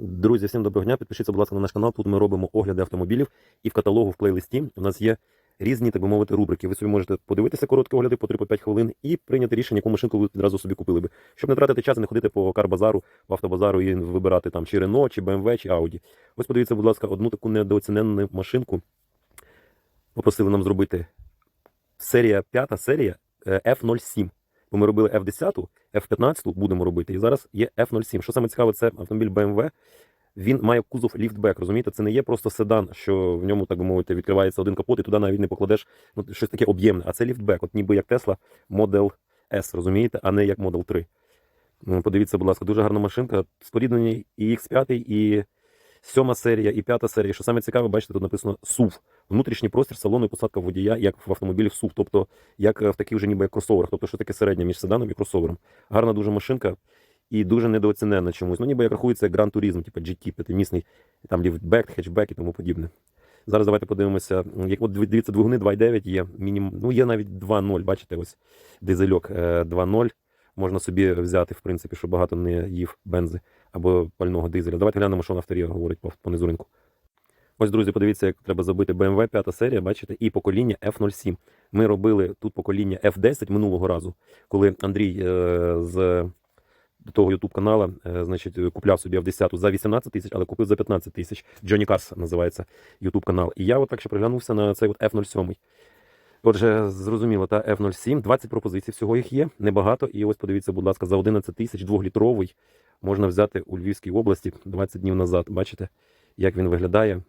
Друзі, всім доброго дня. Підпишіться, будь ласка, на наш канал. Тут ми робимо огляди автомобілів, і в каталогу в плейлисті у нас є різні, так би мовити, рубрики. Ви собі можете подивитися короткі огляди по 3-5 хвилин і прийняти рішення, яку машинку ви відразу собі купили би. Щоб не тратити час і не ходити по карбазару, в автобазару і вибирати там чи Renault, чи BMW, чи Audi. Ось подивіться, будь ласка, одну таку недооцінену машинку. Попросили нам зробити серія, п'ята серія е, F07. Бо ми робили F10, F15 будемо робити. І зараз є F07. Що саме цікаве, це автомобіль BMW. Він має кузов ліфтбек, розумієте? Це не є просто седан, що в ньому, так би мовити, відкривається один капот, і туди навіть не покладеш ну, щось таке об'ємне. А це ліфтбек, от ніби як Tesla Model S, розумієте, а не як Model 3. Ну, Подивіться, будь ласка, дуже гарна машинка. Споріднені і X5, і сьома серія, і п'ята серія. Що саме цікаве, бачите, тут написано SUV. Внутрішній простір салону і посадка водія, як в автомобілі SUV, тобто як в таких вже ніби як кросоверах, тобто що таке середнє між седаном і кросовером. Гарна дуже машинка і дуже недооцінена чомусь. Ну, ніби як рахується Gran Turismo, типу GT, п'ятимісний, там ліфтбек, хетчбек і тому подібне. Зараз давайте подивимося. Як от дивіться, двигуни 2.9 є мінімум. Ну, є навіть 2.0, бачите, ось дизельок е, 2.0. Можна собі взяти, в принципі, щоб багато не їв бензи або пального дизеля. Давайте глянемо, що на авторі говорить по низу ринку. Ось, друзі, подивіться, як треба забити BMW 5 серія, бачите, і покоління F07. Ми робили тут покоління F10 минулого разу, коли Андрій е, з того YouTube канала, е, значить, купляв собі F10 за 18 тисяч, але купив за 15 тисяч. Johnny Cars називається YouTube канал. І я от так ще приглянувся на цей от F07. Отже, зрозуміло, та F07, 20 пропозицій всього їх є, небагато. І ось подивіться, будь ласка, за 11 тисяч двохлітровий можна взяти у Львівській області 20 днів назад. Бачите, як він виглядає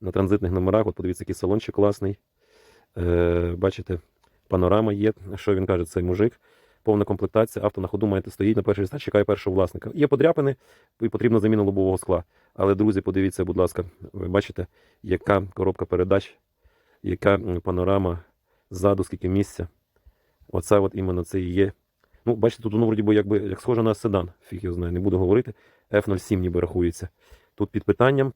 на транзитних номерах. От подивіться, який салончик класний. Е, бачите, панорама є. Що він каже, цей мужик. Повна комплектація, авто на ходу маєте стоїть на перший стач, чекає першого власника. Є подряпини і потрібна заміна лобового скла. Але, друзі, подивіться, будь ласка, ви бачите, яка коробка передач, яка панорама ззаду, скільки місця. Оце от іменно це і є. Ну, бачите, тут воно вроді би якби як схоже на седан, фіг його знає, не буду говорити. F07 ніби рахується. Тут під питанням.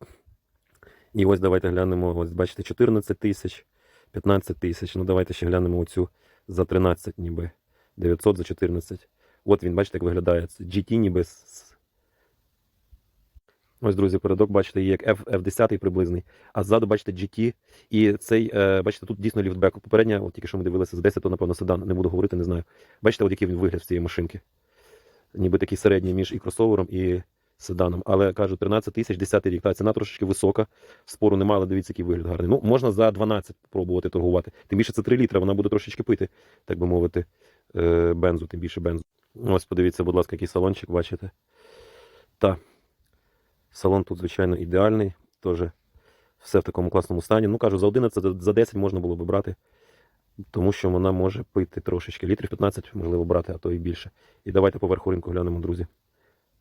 І ось давайте глянемо. Ось бачите, 14 тисяч, 15 тисяч. Ну давайте ще глянемо оцю за 13 ніби. 900 за 14. От він, бачите, як виглядає. Це GT ніби. з- Ось, друзі, передок, бачите, є як F, F10 приблизний. А ззаду, бачите, GT. І цей, е, бачите, тут дійсно ліфтбек. Попередня, от тільки що ми дивилися з 10, то, напевно, седан. Не буду говорити, не знаю. Бачите, от який він вигляд з цієї машинки. Ніби такий середній між і кросовером, і седаном. Але кажу, 13 тисяч, 10 рік. Та ціна трошечки висока. Спору немає, але дивіться, який вигляд гарний. Ну, можна за 12 пробувати торгувати. Тим більше це 3 літра, вона буде трошечки пити, так би мовити, е, бензу, тим більше бензу. Ось подивіться, будь ласка, який салончик, бачите. Та. Салон тут, звичайно, ідеальний. Теж все в такому класному стані. Ну, кажу, за 11, за 10 можна було б брати, тому що вона може пити трошечки. Літрів 15 можливо брати, а то і більше. І давайте по верху ринку глянемо, друзі.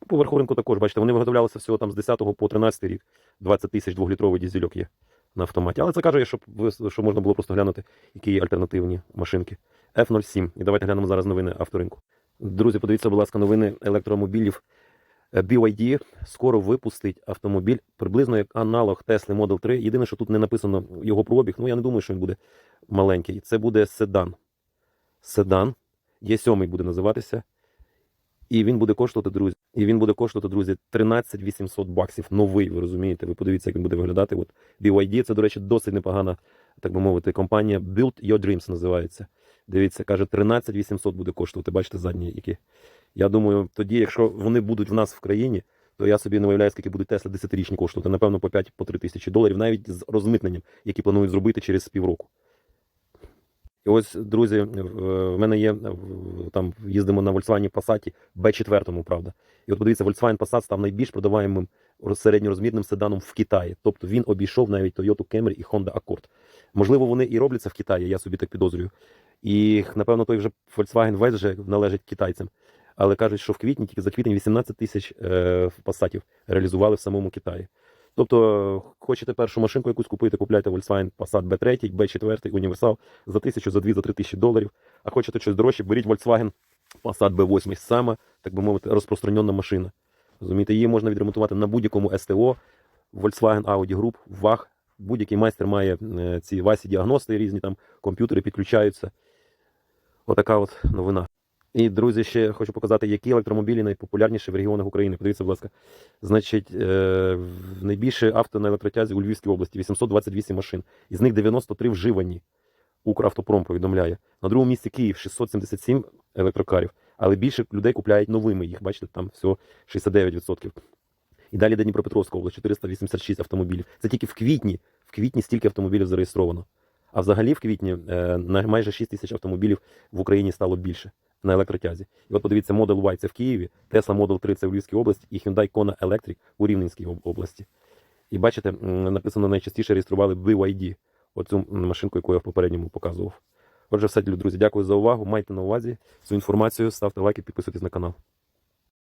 По ринку також, бачите, вони виготовлялися всього там з 10 по 13 рік. 20 тисяч двохлітровий дізельок є на автоматі. Але це каже, щоб, щоб можна було просто глянути, які є альтернативні машинки. F07. І давайте глянемо зараз новини авторинку. Друзі, подивіться, будь ласка, новини електромобілів. Е, BYD скоро випустить автомобіль приблизно як аналог Tesla Model 3. Єдине, що тут не написано його пробіг. Ну я не думаю, що він буде маленький. Це буде седан. Седан. Є7 буде називатися. І він буде коштувати, друзі. І він буде коштувати, друзі, 13 800 баксів. Новий, ви розумієте? Ви подивіться, як він буде виглядати. От BYD, це, до речі, досить непогана, так би мовити, компанія Build Your Dreams називається. Дивіться, каже, 13 800 буде коштувати. Бачите, задні які. Я думаю, тоді, якщо вони будуть в нас в країні, то я собі не уявляю, скільки будуть Tesla 10-річні коштувати. Напевно, по 5 по 3 тисячі доларів, навіть з розмитненням, які планують зробити через півроку. І ось, друзі, в мене є там їздимо на Volkswagen Passat B4, правда. І от подивіться, Volkswagen Passat став найбільш продаваємим середньорозмірним седаном в Китаї. Тобто він обійшов навіть Toyota Camry і Honda Accord. Можливо, вони і робляться в Китаї, я собі так підозрюю. І напевно той вже Volkswagen West вже належить китайцям. Але кажуть, що в квітні, тільки за квітень 18 тисяч е, пасатів реалізували в самому Китаї. Тобто, хочете першу машинку якусь купити, купляйте Volkswagen Passat B3, B4, універсал за тисячу, за дві, за три тисячі доларів. А хочете щось дорожче, беріть Volkswagen Passat B8, сама, так би мовити, розпространена машина. Розумієте, її можна відремонтувати на будь-якому СТО, Volkswagen Audi Group, ВАГ. Будь-який майстер має е, ці васі діагности різні там комп'ютери підключаються. Отака от новина. І, друзі, ще хочу показати, які електромобілі найпопулярніші в регіонах України. Подивіться, будь ласка. Значить, е, найбільше авто на електротязі у Львівській області 828 машин. Із них 93 вживані. Укравтопром повідомляє. На другому місці Київ 677 електрокарів. Але більше людей купляють новими їх. Бачите, там всього 69%. І далі Дніпропетровська область 486 автомобілів. Це тільки в квітні. В квітні стільки автомобілів зареєстровано. А взагалі в квітні е, на майже 6 тисяч автомобілів в Україні стало більше на електротязі. І от подивіться, Model Y це в Києві, Tesla Model 3 це в Львівській області і Hyundai Kona Electric у Рівненській області. І бачите, написано найчастіше реєстрували BYD, оцю машинку, яку я в попередньому показував. Отже, все, друзі, дякую за увагу. Майте на увазі цю інформацію, ставте лайки, підписуйтесь на канал.